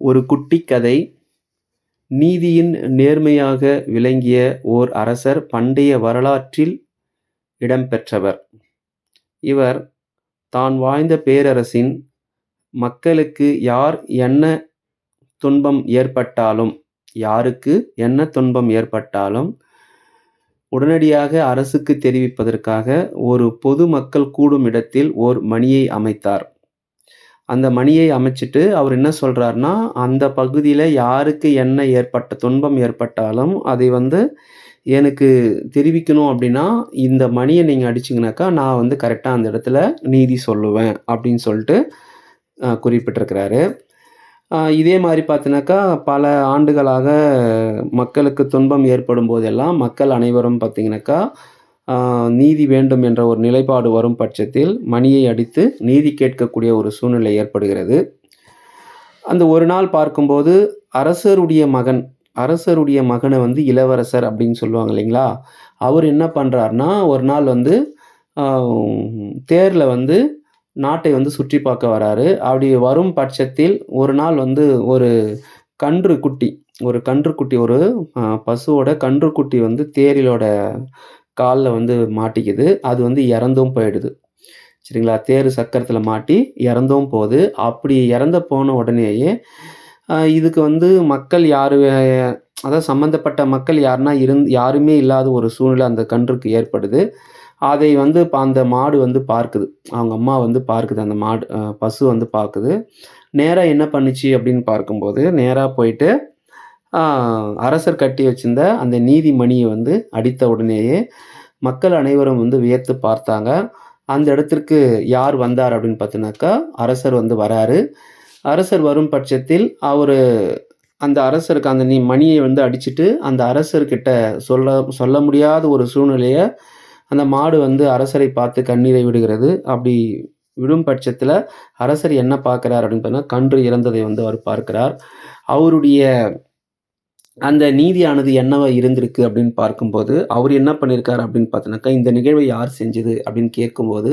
ஒரு குட்டி கதை நீதியின் நேர்மையாக விளங்கிய ஓர் அரசர் பண்டைய வரலாற்றில் இடம்பெற்றவர். இவர் தான் வாழ்ந்த பேரரசின் மக்களுக்கு யார் என்ன துன்பம் ஏற்பட்டாலும் யாருக்கு என்ன துன்பம் ஏற்பட்டாலும் உடனடியாக அரசுக்கு தெரிவிப்பதற்காக ஒரு பொது மக்கள் கூடும் இடத்தில் ஓர் மணியை அமைத்தார். அந்த மணியை அமைச்சிட்டு அவர் என்ன சொல்கிறாருன்னா அந்த பகுதியில் யாருக்கு என்ன ஏற்பட்ட துன்பம் ஏற்பட்டாலும் அதை வந்து எனக்கு தெரிவிக்கணும் அப்படின்னா, இந்த மணியை நீங்கள் அடிச்சிங்கனாக்கா நான் வந்து கரெக்டாக அந்த இடத்துல நீதி சொல்லுவேன் அப்படின்னு சொல்லிட்டு குறிப்பிட்டிருக்கிறாரு. இதே மாதிரி பார்த்தீங்கனாக்கா, பல ஆண்டுகளாக மக்களுக்கு துன்பம் ஏற்படும் போதெல்லாம் மக்கள் அனைவரும் பார்த்திங்கனாக்கா நீதி வேண்டும் என்ற ஒரு நிலைப்பாடு வரும் பட்சத்தில் மணியை அடித்து நீதி கேட்கக்கூடிய ஒரு சூழ்நிலை ஏற்படுகிறது. அந்த ஒரு நாள் பார்க்கும்போது அரசருடைய மகன் அரசருடைய மகனை வந்து இளவரசர் அப்படின்னு சொல்லுவாங்க இல்லைங்களா? அவர் என்ன பண்ணுறாருனா ஒரு நாள் வந்து தேரில் வந்து நாட்டை வந்து சுற்றி பார்க்க வராரு. அப்படி வரும் பட்சத்தில் ஒரு நாள் வந்து ஒரு கன்று குட்டி ஒரு கன்றுக்குட்டி ஒரு பசுவோட கன்றுக்குட்டி வந்து தேரிலோட காலில் வந்து மாட்டிக்குது. அது வந்து இறந்தும் போயிடுது. சரிங்களா? தேர் சக்கரத்தில் மாட்டி இறந்தும் போகுது அப்படி இறந்து போன உடனேயே, இதுக்கு வந்து மக்கள் யாரு அதாவது சம்மந்தப்பட்ட மக்கள் யாருன்னா இருந் யாருமே இல்லாத ஒரு சூழ்நிலை அந்த கன்றுக்கு ஏற்படுது. அதை வந்து அந்த மாடு வந்து பார்க்குது. அவங்க அம்மா வந்து பார்க்குது. அந்த மாடு பசு வந்து பார்க்குது. நேராக என்ன பண்ணுச்சு அப்படின்னு பார்க்கும்போது, நேராக போயிட்டு அரசர் கட்டி வச்சிருந்த அந்த நீதி மணியை வந்து அடித்த உடனேயே, மக்கள் அனைவரும் வந்து வியத்து பார்த்தாங்க. அந்த இடத்திற்கு யார் வந்தார் அப்படின்னு பார்த்தினாக்கா அரசர் வந்து வராரு. அரசர் வரும் பட்சத்தில் அவர் அந்த அரசருக்கு அந்த நீ மணியை வந்து அடிச்சுட்டு, அந்த அரசர்கிட்ட சொல்ல சொல்ல முடியாத ஒரு சூழ்நிலையை அந்த மாடு வந்து அரசரை பார்த்து கண்ணீரை விடுகிறது. அப்படி விடும் பட்சத்தில் அரசர் என்ன பார்க்குறார் அப்படின்னு பார்த்தீங்கன்னா, கன்று இறந்ததை வந்து அவர் பார்க்கிறார். அவருடைய அந்த நீதியானது என்னவா இருந்திருக்கு அப்படின்னு பார்க்கும்போது, அவர் என்ன பண்ணியிருக்காரு அப்படின்னு பார்த்தோன்னாக்கா இந்த நிகழ்வை யார் செஞ்சது அப்படின்னு கேட்கும்போது,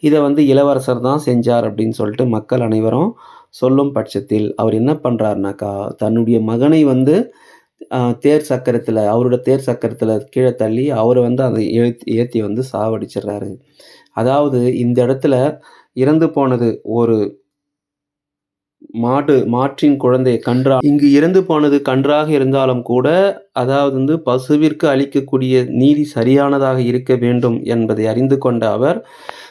இதை வந்து இளவரசர் தான் செஞ்சார் அப்படின்னு சொல்லிட்டு மக்கள் அனைவரும் சொல்லும் பட்சத்தில், அவர் என்ன பண்ணுறாருனாக்கா தன்னுடைய மகனை வந்து தேர் சக்கரத்தில் அவரோட தேர் சக்கரத்தில் கீழே தள்ளி, அவரை வந்து அதை ஏத்தி ஏற்றி வந்து சாவடிச்சிடுறாரு. அதாவது இந்த இடத்துல இறந்து போனது ஒரு மாடு மாற்றின் குழந்தை கன்றா இங்கு இறந்து போனது கன்றாக இருந்தாலும் கூட, அதாவது வந்து பசுவிற்கு அளிக்கக்கூடிய நீதி சரியானதாக இருக்க வேண்டும் என்பதை அறிந்து கொண்ட அவர்,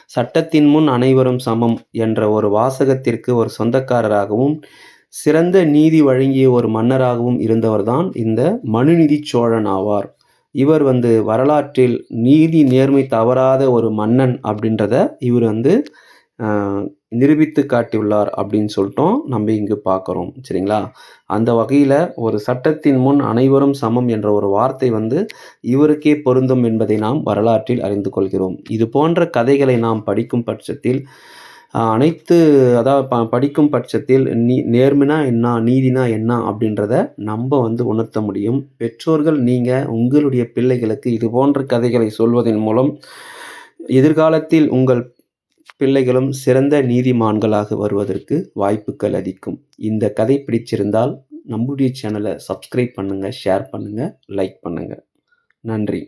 சட்டத்தின் முன் அனைவரும் சமம் என்ற ஒரு வாசகத்திற்கு ஒரு சொந்தக்காரராகவும், சிறந்த நீதி வழங்கிய ஒரு மன்னராகவும் இருந்தவர்தான் இந்த மனுநீதிச் சோழன் ஆவார். இவர் வந்து வரலாற்றில் நீதி நேர்மை தவறாத ஒரு மன்னன் அப்படின்றத இவர் வந்து நிரூபித்து காட்டியுள்ளார் அப்படின்னு சொல்லிட்டும் நம்ம இங்கு பார்க்குறோம் சரிங்களா? அந்த வகையில் ஒரு சட்டத்தின் முன் அனைவரும் சமம் என்ற ஒரு வார்த்தை வந்து இவருக்கே பொருந்தும் என்பதை நாம் வரலாற்றில் அறிந்து கொள்கிறோம். இது போன்ற கதைகளை நாம் படிக்கும் பட்சத்தில், அனைத்து அதாவது ப படிக்கும் பட்சத்தில் நீ நேர்மைனா என்ன? நீதினா என்ன? அப்படின்றத நம்ப வந்து உணர்த்த முடியும். பெற்றோர்கள் நீங்கள் உங்களுடைய பிள்ளைகளுக்கு இது போன்ற கதைகளை சொல்வதன் மூலம், எதிர்காலத்தில் உங்கள் பிள்ளைகளும் சிறந்த நீதிமான்களாக வருவதற்கு வாய்ப்புகள் அதிகம். இந்த கதை பிடிச்சிருந்தால் நம்முடைய சேனலை சப்ஸ்கிரைப் பண்ணுங்கள் ஷேர் பண்ணுங்கள் லைக் பண்ணுங்கள் நன்றி.